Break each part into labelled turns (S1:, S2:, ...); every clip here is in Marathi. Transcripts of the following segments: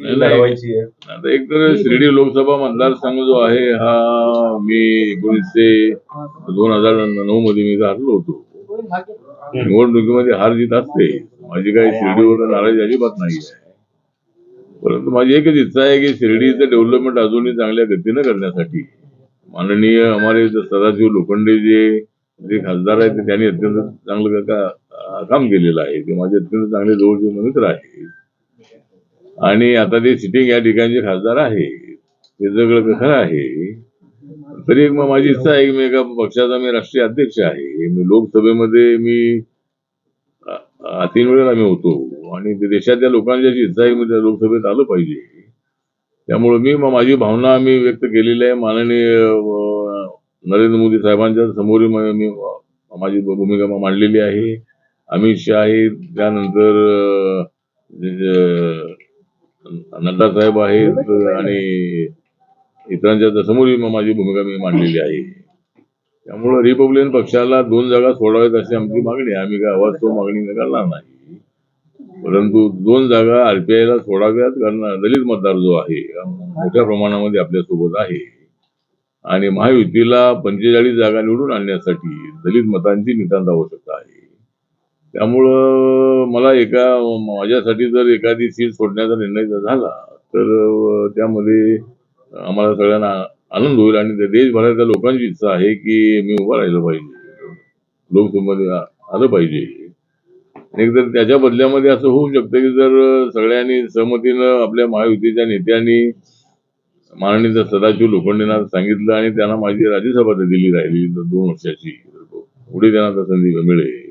S1: ती लढवायची आहे.
S2: आता एक तर शिर्डी लोकसभा मतदारसंघ जो आहे हा मी एकोणीसशे दोन हजार नऊ मध्ये मी हरलो होतो. निवडणुकीमध्ये हार जीत असते. माझी काही शिर्डीवर नाराजी अजिबात नाही आहे. परंतु माझी एकच इच्छा आहे की शिर्डीचं डेव्हलपमेंट अजूनही चांगल्या गतीनं करण्यासाठी. माननीय हमारे सदाशिव लोखंडे जे जे खासदार आहेत ते त्यांनी अत्यंत चांगलं काम केलेलं आहे. ते माझे अत्यंत चांगले जवळचे मित्र आहेत. आणि आता ते सिटिंग या ठिकाणचे खासदार आहे. ते सगळं खरं आहे. तरी एक मग माझी इच्छा आहे की मी एका पक्षाचा मी राष्ट्रीय अध्यक्ष आहे. मी लोकसभेमध्ये मी तीन वेळेला मी होतो. आणि ते देशातल्या लोकांची अशी इच्छा आहे की मी त्या लोकसभेत आलं पाहिजे. त्यामुळे मी मग माझी भावना मी व्यक्त केलेली आहे. माननीय नरेंद्र मोदी साहेबांच्या समोर मी माझी भूमिका मांडलेली आहे. अमित शहा आहेत त्यानंतर नड्डा साहेब आहेत आणि इतरांच्या समोरही मग माझी भूमिका मी मांडलेली आहे. त्यामुळं रिपब्लिकन पक्षाला दोन जागा सोडाव्यात अशी आमची मागणी आहे. आम्ही काय आवाज तो मागणी करणार नाही. परंतु दोन जागा आरपीआयला सोडाव्यात कारण दलित मतदार जो आहे मोठ्या प्रमाणामध्ये आपल्यासोबत आहे. आणि महायुतीला पंचेचाळीस जागा निवडून आणण्यासाठी दलित मतांची नितांत आवश्यकता आहे. त्यामुळं मला एका माझ्यासाठी जर एखादी सीट सोडण्याचा निर्णय जर झाला तर त्यामध्ये आम्हाला सगळ्यांना आनंद होईल आणि देशभरातल्या लोकांची इच्छा आहे की मी उभा राहिलं पाहिजे. लोकसभेमध्ये आलं पाहिजे. एक तर त्याच्या बदल्यामध्ये असं होऊ शकतं की जर सगळ्यांनी सहमतीनं आपल्या महायुतीच्या नेत्यांनी माननीय सदाशिव लोखंडेंना सांगितलं आणि त्यांना माझी राज्यसभा तर दिली राहिली तर दोन वर्षाची पुढे त्यांना संधी मिळेल.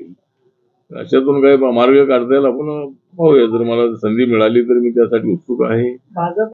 S2: अशातून काही मार्ग काढता येईल आपण पाहूया. जर मला संधी मिळाली तर मी त्यासाठी उत्सुक आहे.
S3: भाजप